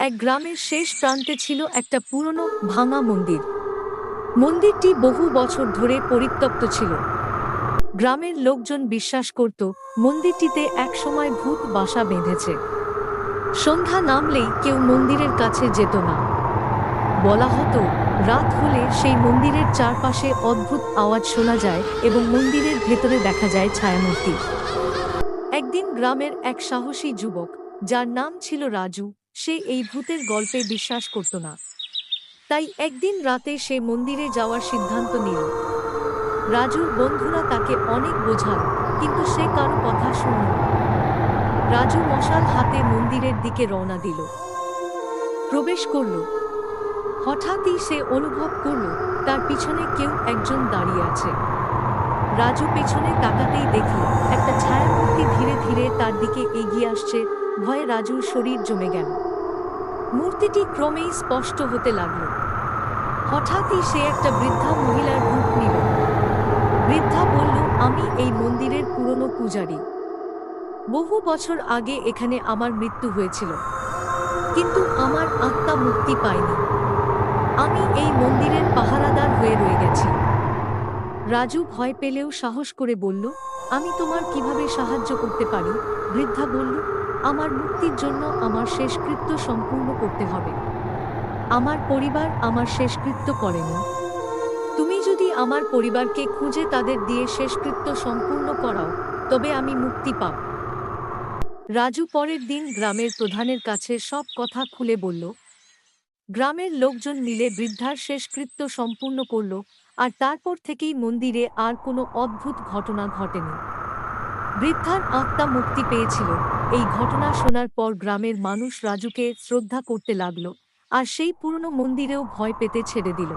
এক গ্রামের শেষ প্রান্তে ছিল একটা পুরনো ভাঙা মন্দির। মন্দিরটি বহু বছর ধরে পরিত্যক্ত ছিল। গ্রামের লোকজন বিশ্বাস করত, মন্দিরটিতে একসময় ভূত বাসা বেঁধেছে। সন্ধ্যা নামলেই কেউ মন্দিরের কাছে যেত না। বলা হতো, রাত হলে সেই মন্দিরের চারপাশে অদ্ভুত আওয়াজ শোনা যায় এবং মন্দিরের ভেতরে দেখা যায় ছায়ামূর্তি। একদিন গ্রামের এক সাহসী যুবক, যার নাম ছিল রাজু সে এই ভূতের গল্পে বিশ্বাস করত না। তাই একদিন রাতে সে মন্দিরে যাওয়ার সিদ্ধান্ত নিল। রাজুর বন্ধুরা তাকে অনেক বোঝাল কিন্তু সে কারও কথা শুনল রাজু মশাল হাতে মন্দিরের দিকে রওনা দিল। প্রবেশ করল। হঠাৎই সে অনুভব করল, তার পিছনে কেউ একজন দাঁড়িয়ে আছে। রাজু পেছনে তাকাতেই দেখল, একটা ছায়ামূর্তি ধীরে ধীরে তার দিকে এগিয়ে আসছে ভয়ে রাজুর শরীর জমে গেল। মূর্তিটি ক্রমেই স্পষ্ট হতে লাগল। হঠাৎই সে একটা বৃদ্ধা মহিলার রূপ নিল। বৃদ্ধা বলল, আমি এই মন্দিরের পুরনো পূজারী। বহু বছর আগে এখানে আমার মৃত্যু হয়েছিল। কিন্তু আমার আত্মা মুক্তি পায়নি। আমি এই মন্দিরের পাহারাদার হয়ে রয়ে গেছি। রাজু ভয় পেলেও সাহস করে বলল, আমি তোমার কীভাবে সাহায্য করতে পারি? বৃদ্ধা বলল আমার মুক্তির জন্য আমার শেষকৃত্য সম্পূর্ণ করতে হবে। আমার পরিবার আমার শেষকৃত্য করেনি। তুমি যদি আমার পরিবারকে খুঁজে তাদের দিয়ে শেষকৃত্য সম্পূর্ণ করাও, তবে আমি মুক্তি পাব। রাজু পরের দিন গ্রামের প্রধানের কাছে সব কথা খুলে বলল। গ্রামের লোকজন মিলে বৃদ্ধার শেষকৃত্য সম্পূর্ণ করল, আর তারপর থেকেই মন্দিরে আর কোনো অদ্ভুত ঘটনা ঘটেনি। বৃদ্ধার আত্মা মুক্তি পেয়েছিল। এই ঘটনা শোনার পর গ্রামের মানুষ রাজুকে শ্রদ্ধা করতে লাগল, আর সেই পুরনো মন্দিরেও ভয় পেতে ছেড়ে দিল।